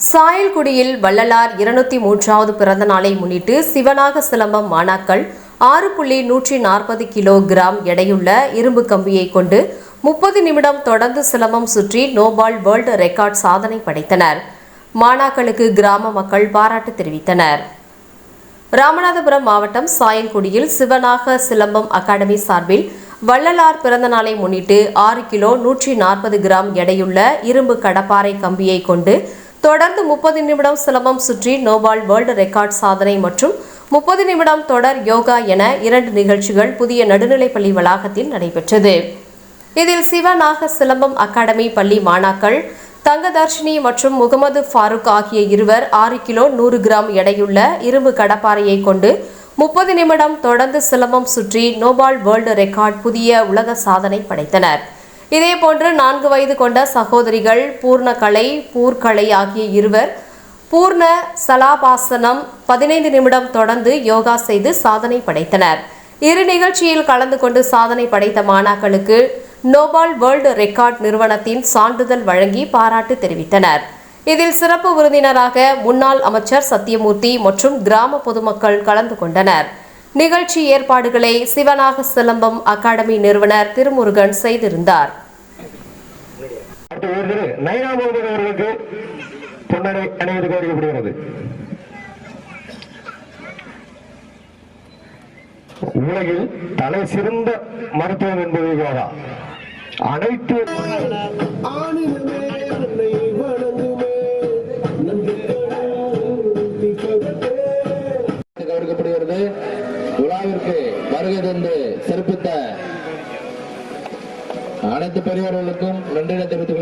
சாயல்குடியில் வள்ளலார் இருநூத்தி மூன்றாவது பிறந்த நாளை முன்னிட்டு சிவனாக சிலம்பம் மாணாக்கள் ஆறு புள்ளி நூற்றி நாற்பது கிலோ கிராம் எடையுள்ள இரும்பு கம்பியை கொண்டு முப்பது நிமிடம் தொடர்ந்து சிலம்பம் சுற்றி நோபால் வேர்ல்டு ரெக்கார்ட் சாதனை படைத்தனர். மாணாக்களுக்கு கிராம மக்கள் பாராட்டு தெரிவித்தனர். ராமநாதபுரம் மாவட்டம் சாயல்குடியில் சிவனாக சிலம்பம் அகாடமி சார்பில் வள்ளலார் பிறந்த நாளை முன்னிட்டு ஆறு கிலோ நூற்றி நாற்பது கிராம் எடையுள்ள இரும்பு கடப்பாறை கம்பியை கொண்டு தொடர்ந்து முப்பது நிமிடம் சிலம்பம் சுற்றி நோபால் வேர்ல்டு ரெக்கார்ட் சாதனை மற்றும் முப்பது நிமிடம் தொடர் யோகா என இரண்டு நிகழ்ச்சிகள் புதிய நடுநிலைப்பள்ளி வளாகத்தில் நடைபெற்றது. இதில் சிவநாக சிலம்பம் அகாடமி பள்ளி மாணாக்கள் தங்கதர்ஷினி மற்றும் முகமது ஃபாரூக் ஆகிய இருவர் ஆறு கிலோ நூறு கிராம் எடையுள்ள இரும்பு கடப்பாறையை கொண்டு முப்பது நிமிடம் தொடர்ந்து சிலம்பம் சுற்றி நோபால் வேர்ல்டு ரெக்கார்ட் புதிய உலக சாதனை படைத்தனர். இதேபோன்று நான்கு வயது கொண்ட சகோதரிகள் பூர்ணகலை பூர்கலை ஆகிய இருவர் பூர்ண சலாபாசனம் பதினைந்து நிமிடம் தொடர்ந்து யோகா செய்து சாதனை படைத்தனர். இரு நிகழ்ச்சியில் கலந்து கொண்டு சாதனை படைத்த மாணாக்களுக்கு நோபால் வேர்ல்டு ரெக்கார்ட் நிறுவனத்தின் சான்றிதழ் வழங்கி பாராட்டு தெரிவித்தனர். இதில் சிறப்பு விருந்தினராக முன்னாள் அமைச்சர் சத்தியமூர்த்தி மற்றும் கிராம பொதுமக்கள் கலந்து கொண்டனர். நிகழ்ச்சி ஏற்பாடுகளை சிவநாக சிலம்பம் அகாடமி நிறுவனர் திருமுருகன் செய்திருந்தார். அடுத்து ஒரு நயனா முகமது அவர்களுக்கு பொன்னடை அணிவது கோரிக்கப்படுகிறது உலகில் தலை சிறந்த மருத்துவம் என்பது யோகா அனைத்து ஆணினமே உன்னை கவனிக்கப்படுகிறது விழாவிற்கு வருகை தந்து சிறப்பித்த அனைத்து பெரியவர்களுக்கும் நன்றி தெரிவித்துக்